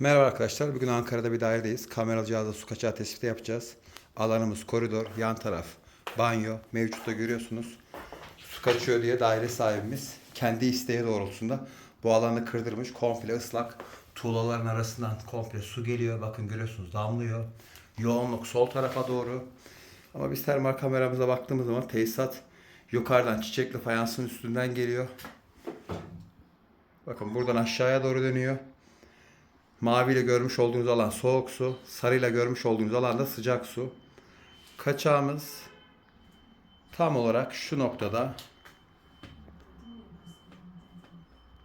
Merhaba arkadaşlar. Bugün Ankara'da bir dairedeyiz. Kameralı cihazla su kaçağı tespiti yapacağız. Alanımız koridor, yan taraf banyo. Mevcutta görüyorsunuz. Su kaçıyor diye daire sahibimiz kendi isteği doğrultusunda bu alanı kırdırmış. Komple ıslak. Tuğlaların arasından komple su geliyor. Bakın görüyorsunuz damlıyor. Yoğunluk sol tarafa doğru. Ama biz termal kameramıza baktığımız zaman tesisat yukarıdan çiçekli fayansın üstünden geliyor. Bakın buradan aşağıya doğru dönüyor. Maviyle görmüş olduğunuz alan soğuk su. Sarıyla görmüş olduğunuz alan da sıcak su. Kaçağımız tam olarak şu noktada.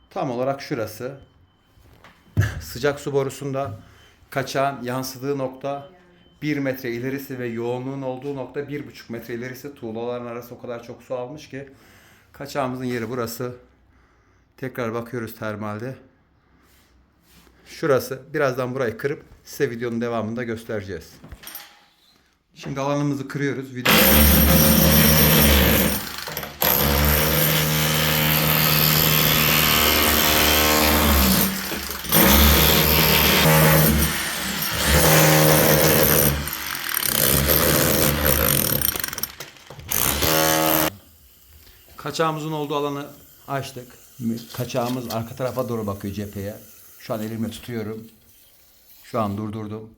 Tam olarak şurası. Sıcak su borusunda kaçağın yansıdığı nokta 1 metre ilerisi ve yoğunluğun olduğu nokta 1,5 metre ilerisi. Tuğlaların arası o kadar çok su almış ki kaçağımızın yeri burası. Tekrar bakıyoruz termalde. Şurası. Birazdan burayı kırıp size videonun devamında göstereceğiz. Şimdi alanımızı kırıyoruz. Video... Kaçağımızın olduğu alanı açtık. Kaçağımız arka tarafa doğru bakıyor cepheye. Şu an elimle tutuyorum. Şu an durdurdum.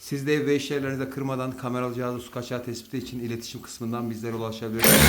Siz de ev ve iş yerlerinize kırmadan kameralı cihazla su kaçağı tespiti için iletişim kısmından bizlere ulaşabilirsiniz.